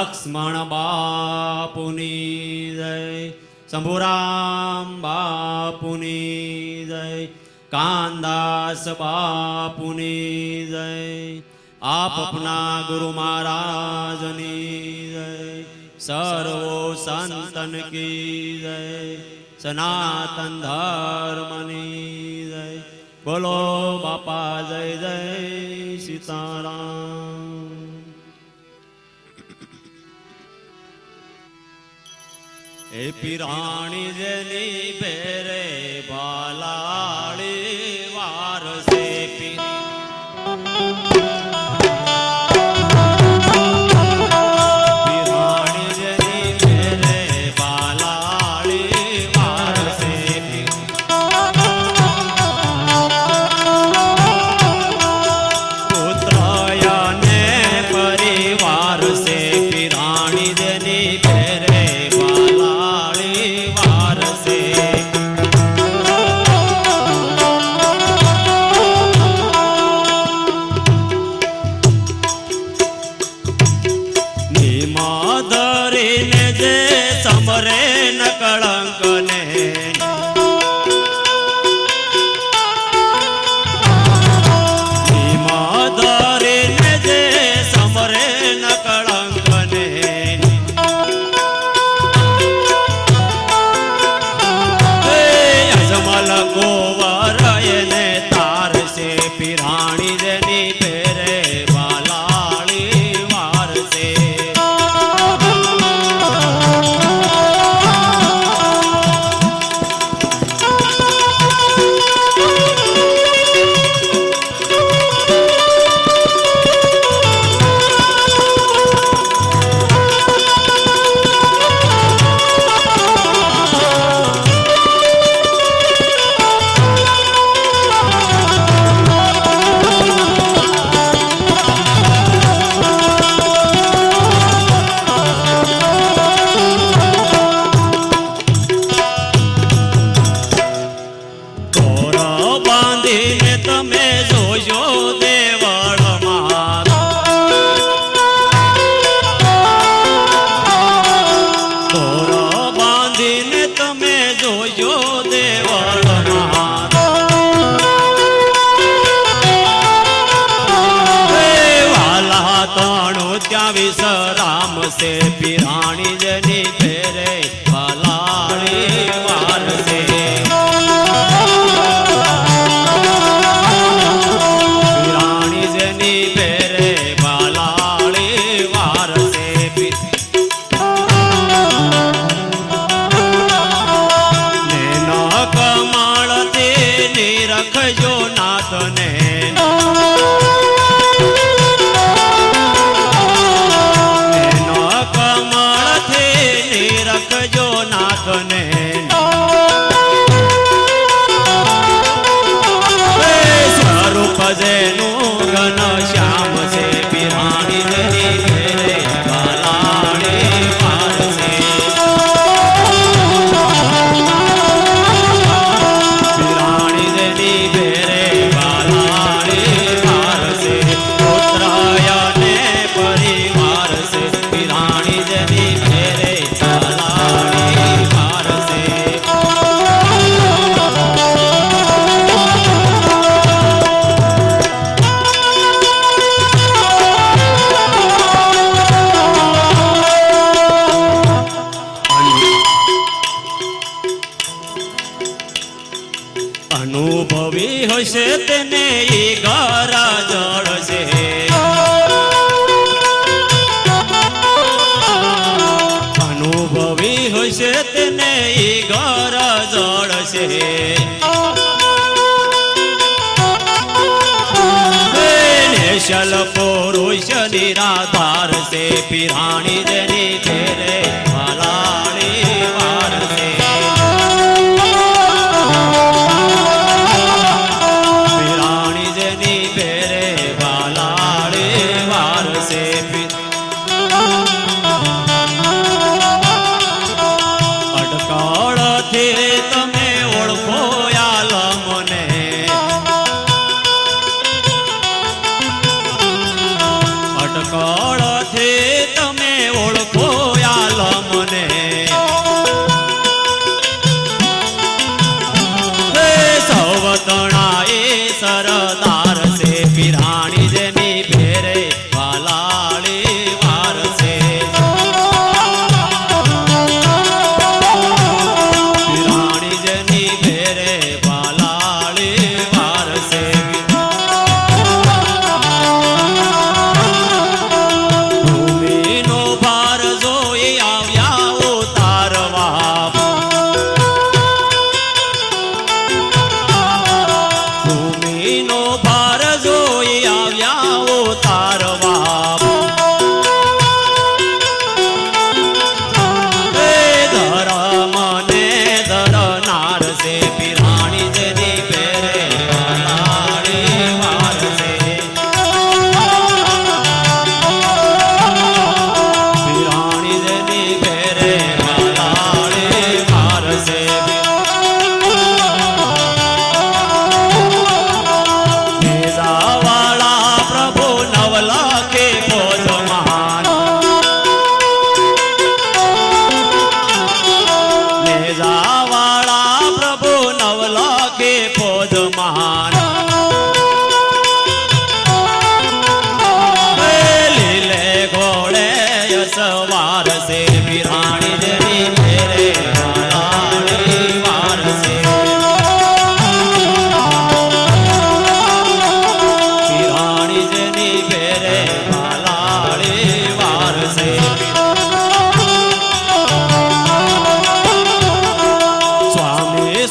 લક્ષ્મણ બાપુની જય. શંભુરામ બાપુની જય. કાનદાસ બાપુની જય. આપ આપના ગુરુ મહારાજની જય. સર્વો સંતન કી જય. સનાતન ધર્મની જય. બોલો બાપા જય જય સીતારામ. એ પિરાણી જની બેરે બાલા વિસ રામ સે પિરાણી જશે તેને ઈ ઘર જળશે શલ પુરુષ નિરાધાર સે પિરાણી જેની ઘેરે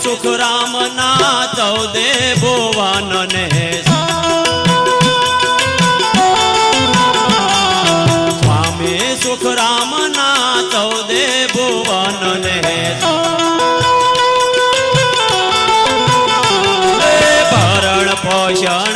સુખ ના ચૌદે ભુવનને. સ્વામી સુખરામ ના ચૌદે ભુવન ને ભરણ પોષણ